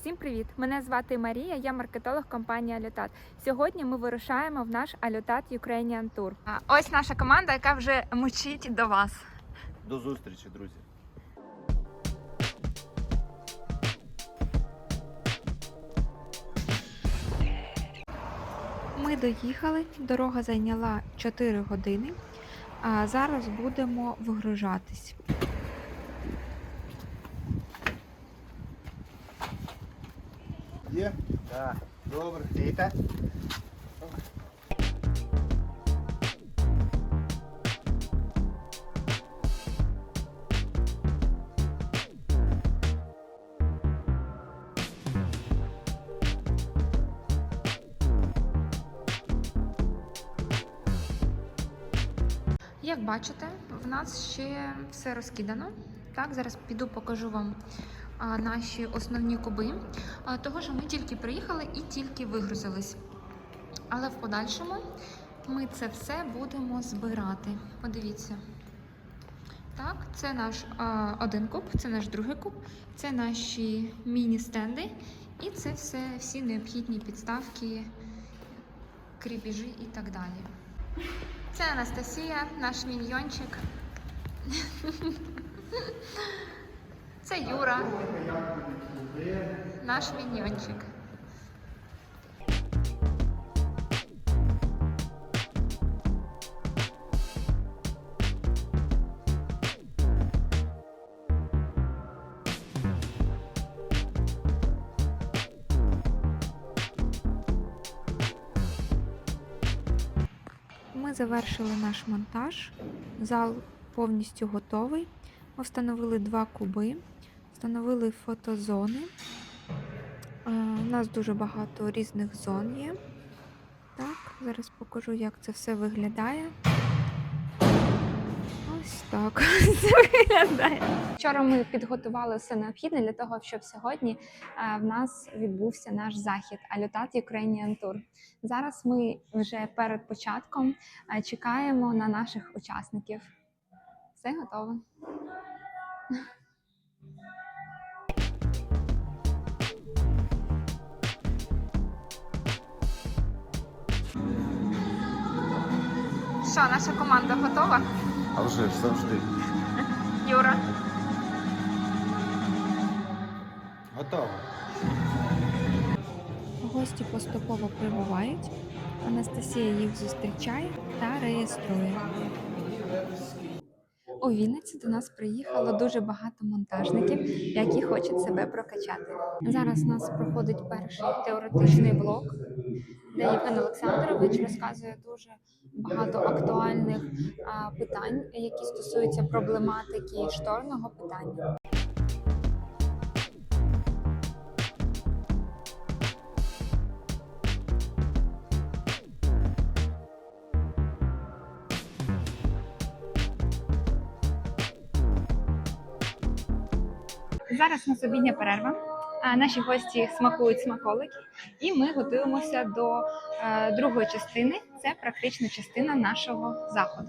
Всім привіт! Мене звати Марія, я маркетолог компанії Алютат. Сьогодні ми вирушаємо в наш Алютат Ukrainian Tour. Ось наша команда, яка вже мчить до вас. До зустрічі, друзі. Ми доїхали, дорога зайняла 4 години, а зараз будемо вигружатись. Є? Так. Добре. Віта. Як бачите, в нас ще все розкидано. Так, зараз піду покажу вам наші основні куби. Того, що ми тільки приїхали і тільки вигрузились. Але в подальшому ми це все будемо збирати. Подивіться. Так, це наш а, один куб, це наш другий куб, це наші міні-стенди. І це все всі необхідні підставки, кріпіжі і так далі. Це Анастасія, наш міньйончик. Це Юра, наш міньйончик. Ми завершили наш монтаж. Зал повністю готовий. Встановили два куби, встановили фотозони. Е, У нас дуже багато різних зон є. Так, зараз покажу, як це все виглядає. Ось так це виглядає. Вчора ми підготували все необхідне для того, щоб сьогодні е, в нас відбувся наш захід Алютат Ukrainian Tour. Зараз ми вже перед початком е, чекаємо на наших учасників. Все готово. Що, наша команда готова? А вже ж завжди. Юра. Готово. Гості поступово прибувають. Анастасія їх зустрічає та реєструє. У Вінниці до нас приїхало дуже багато монтажників, які хочуть себе прокачати. Зараз у нас проходить перший теоретичний блок, де Євген Олександрович розказує дуже багато актуальних а, питань, які стосуються проблематики шторного питання. Зараз у нас обідня перерва. Наші гості смакують смаколики, і ми готуємося до е, другої частини. Це практична частина нашого заходу.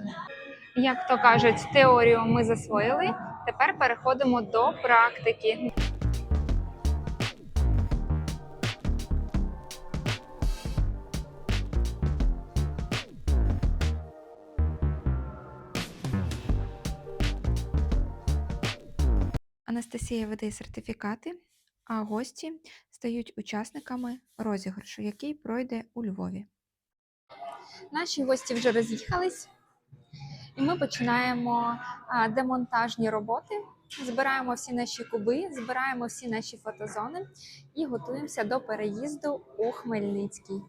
Як то кажуть, теорію ми засвоїли. Тепер переходимо до практики. Анастасія видає сертифікати, а гості стають учасниками розіграшу, який пройде у Львові. Наші гості вже роз'їхались, і ми починаємо демонтажні роботи. Збираємо всі наші куби, збираємо всі наші фотозони і готуємося до переїзду у Хмельницький.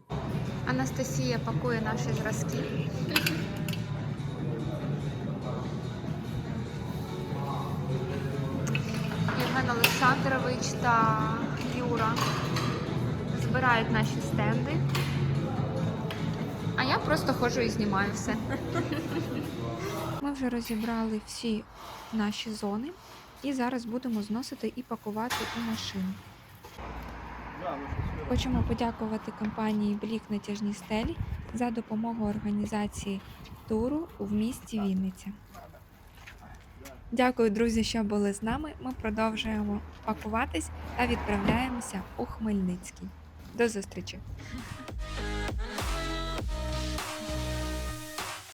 Анастасія пакує наші зразки. Олександрович та Юра збирають наші стенди. А я просто ходжу і знімаю все. Ми вже розібрали всі наші зони і зараз будемо зносити і пакувати у машину. Хочемо подякувати компанії Блік Натяжні стелі за допомогу організації туру в місті Вінниця. Дякую, друзі, що були з нами. Ми продовжуємо пакуватись та відправляємося у Хмельницький. До зустрічі!